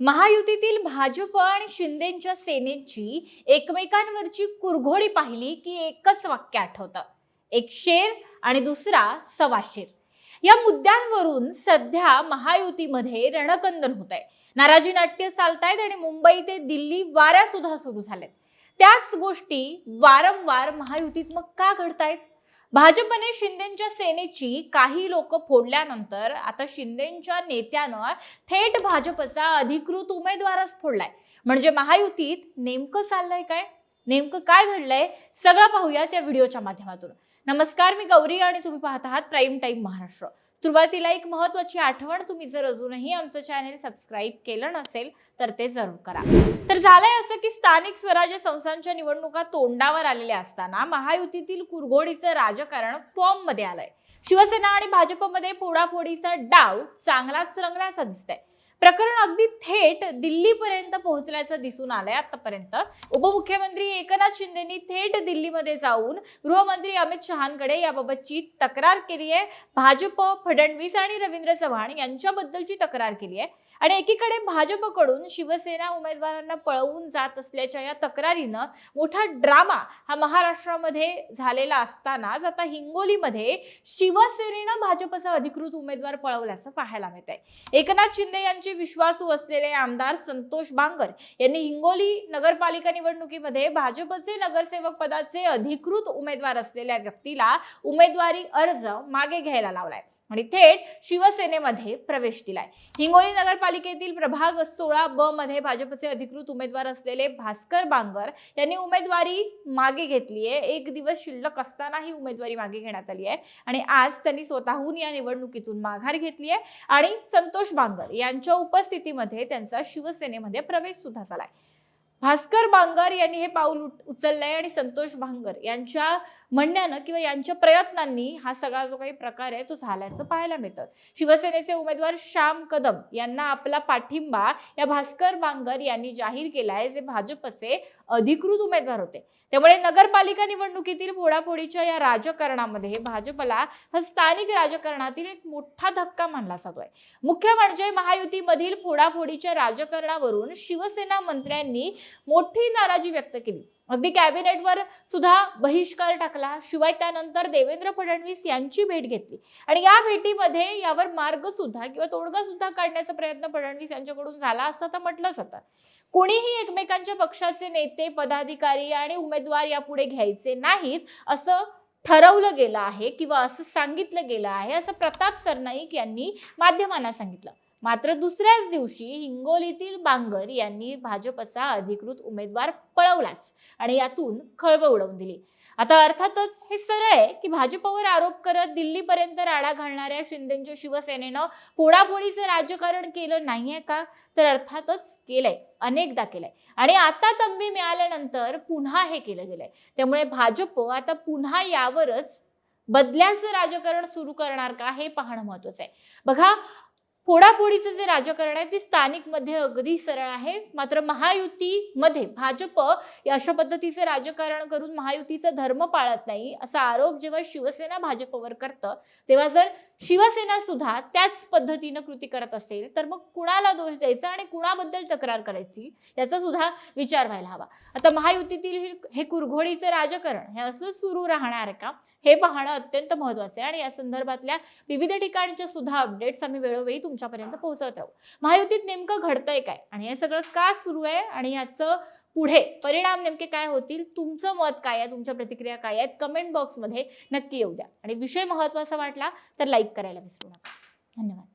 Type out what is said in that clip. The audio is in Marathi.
महायुतीतील भाजप आणि शिंदेच्या सेनेची एकमेकांवरची कुरघोडी पाहिली की एकच वाक्य आठवतं. एक शेर आणि दुसरा सवा शेर. या मुद्द्यांवरून सध्या महायुतीमध्ये रणकंदन होत आहे नाराजी नाट्य चालतायत आणि मुंबई ते दिल्ली वाऱ्या सुद्धा सुरू झाल्यात. त्याच गोष्टी वारंवार महायुतीत मग का घडतायत? भाजपने शिंदेच्या सेनेची काही लोक फोडल्यानंतर आता शिंदेच्या नेत्यानं थेट भाजपचा अधिकृत उमेदवारच फोडलाय. म्हणजे महायुतीत नेमकं चाललंय काय? नेमकं काय घडलंय सगळं पाहूया त्या व्हिडिओच्या माध्यमातून. नमस्कार मी गौरी आणि तुम्ही पाहत आहात प्राईम टाईम महाराष्ट्र. सुरुवातीला एक महत्वाची आठवण तुम्ही जर अजूनही आमचं चॅनेल सबस्क्राईब केलं नसेल तर ते जरूर करा. तर झालंय असं की स्थानिक स्वराज्य संस्थांच्या निवडणुका तोंडावर आलेल्या असताना महायुतीतील कुरघोडीचं राजकारण फॉर्ममध्ये आलंय. शिवसेना आणि भाजपमध्ये पोडापोडीचा डाव चांगलाच रंगल्याचा दिसतंय. प्रकरण अगदी थेट दिल्लीपर्यंत पोहोचल्याचं दिसून आलंय आतापर्यंत. उपमुख्यमंत्री एकनाथ शिंदेनी थेट दिल्लीमध्ये जाऊन गृहमंत्री अमित शहांकडे याबाबतची तक्रार केली आहे. भाजप फडणवीस आणि रवींद्र चव्हाण यांच्याबद्दलची तक्रार केली आहे. आणि एकीकडे भाजपकडून शिवसेना उमेदवारांना पळवून जात असल्याच्या या तक्रारीनं मोठा ड्रामा हा महाराष्ट्रामध्ये झालेला असतानाच आता हिंगोलीमध्ये शिवसेनेनं भाजपचा अधिकृत उमेदवार पळवल्याचं पाहायला मिळत आहे एकनाथ शिंदे यांची विश्वासू असलेले आमदार संतोष बांगर यांनी हिंगोली नगरपालिका निवडणुकीमध्ये भाजपचे नगरसेवक पदाचे अधिकृत उमेदवार असलेल्या व्यक्तीला उमेदवारी अर्ज मागे घ्यायला लावलाय. आणि थेट शिवसेनेमध्ये प्रवेश दिलाय. हिंगोली नगरपालिकेतील प्रभाग सोळा ब मध्ये भाजपचे अधिकृत उमेदवार असलेले भास्कर बांगर यांनी उमेदवारी मागे घेतली आहे एक दिवस शिल्लक असताना ही उमेदवारी मागे घेण्यात आली आहे. आणि आज त्यांनी स्वतःहून या निवडणुकीतून माघार घेतली आहे आणि संतोष बांगर यांच्या उपस्थितीमध्ये त्यांचा शिवसेनेमध्ये प्रवेश सुद्धा झालाय. भास्कर बांगर यांनी हे पाऊल उचललंय आणि संतोष भांगर यांच्या म्हणण्यानं किंवा यांच्या प्रयत्नांनी हा सगळा जो काही प्रकार आहे तो झाल्याचं पाहायला मिळतं. शिवसेनेचे उमेदवार श्याम कदम यांना आपला पाठिंबा या भास्कर बांगर यांनी जाहीर केलाय जे भाजपचे अधिकृत उमेदवार होते. त्यामुळे नगरपालिका निवडणुकीतील फोडाफोडीच्या या राजकारणामध्ये भाजपला हा स्थानिक राजकारणातील एक मोठा धक्का मानला जातोय मुख्य म्हणजे महायुतीमधील फोडाफोडीच्या राजकारणावरून शिवसेना मंत्र्यांनी मोठी नाराजी व्यक्त केली. अगदी कॅबिनेटवर सुद्धा बहिष्कार टाकला. शिवाय त्यानंतर देवेंद्र फडणवीस यांची भेट घेतली. आणि या भेटीमध्ये यावर मार्ग सुद्धा किंवा तोडगा सुद्धा काढण्याचा प्रयत्न फडणवीस यांच्याकडून झाला असं तर म्हटलं जातं. कोणीही एकमेकांच्या पक्षाचे नेते पदाधिकारी आणि उमेदवार यापुढे घ्यायचे नाहीत असं ठरवलं गेलं आहे किंवा असं सांगितलं गेलं आहे असं प्रताप सरनाईक यांनी माध्यमांना सांगितलं. मात्र दुसऱ्याच दिवशी हिंगोलीतील बांगर यांनी भाजपचा अधिकृत उमेदवार पळवलाच आणि यातून खळबळ उडवून दिली. आता अर्थातच हे सरळ आहे की भाजपवर आरोप करत दिल्लीपर्यंत राडा घालणाऱ्या शिंदेच्या शिवसेनेनं पोडापोडीचं राजकारण केलं नाहीये का? तर अर्थातच केलंय अनेकदा केलंय. आणि आता तंबी मिळाल्यानंतर पुन्हा हे केलं गेलंय. त्यामुळे भाजप आता पुन्हा यावरच बदल्याचं राजकारण सुरू करणार का हे पाहणं महत्वाचं आहे. बघा फोडाफोडीचं जे राजकारण आहे ते स्थानिकमध्ये अगदी सरळ आहे. मात्र महायुतीमध्ये भाजप या अशा पद्धतीचं राजकारण करून महायुतीचा धर्म पाळत नाही असा आरोप जेव्हा शिवसेना भाजपवर करतं तेव्हा जर शिवसेना सुद्धा त्याच पद्धतीनं कृती करत असेल तर मग कुणाला दोष द्यायचा आणि कुणाबद्दल तक्रार करायची याचा सुद्धा विचार व्हायला हवा. आता महायुतीतील हे- हे कुरघोडीचं राजकारण हे असं सुरू राहणार आहे का? हे पाहणं अत्यंत महत्वाचं आहे आणि या संदर्भातल्या विविध ठिकाणच्या सुद्धा अपडेट्स आम्ही वेळोवेळी तुमच्यापर्यंत पोहोचवत राहू महायुतीत नेमकं घडतंय काय? आणि हे सगळं का सुरू आहे? आणि याचं पुढे परिणाम नेमके काय होतील? तुमचं मत काय आहे? तुमच्या प्रतिक्रिया काय आहेत? कमेंट बॉक्समध्ये नक्की येऊ द्या. आणि विषय महत्त्वाचा वाटला तर लाईक करायला विसरू नका. धन्यवाद.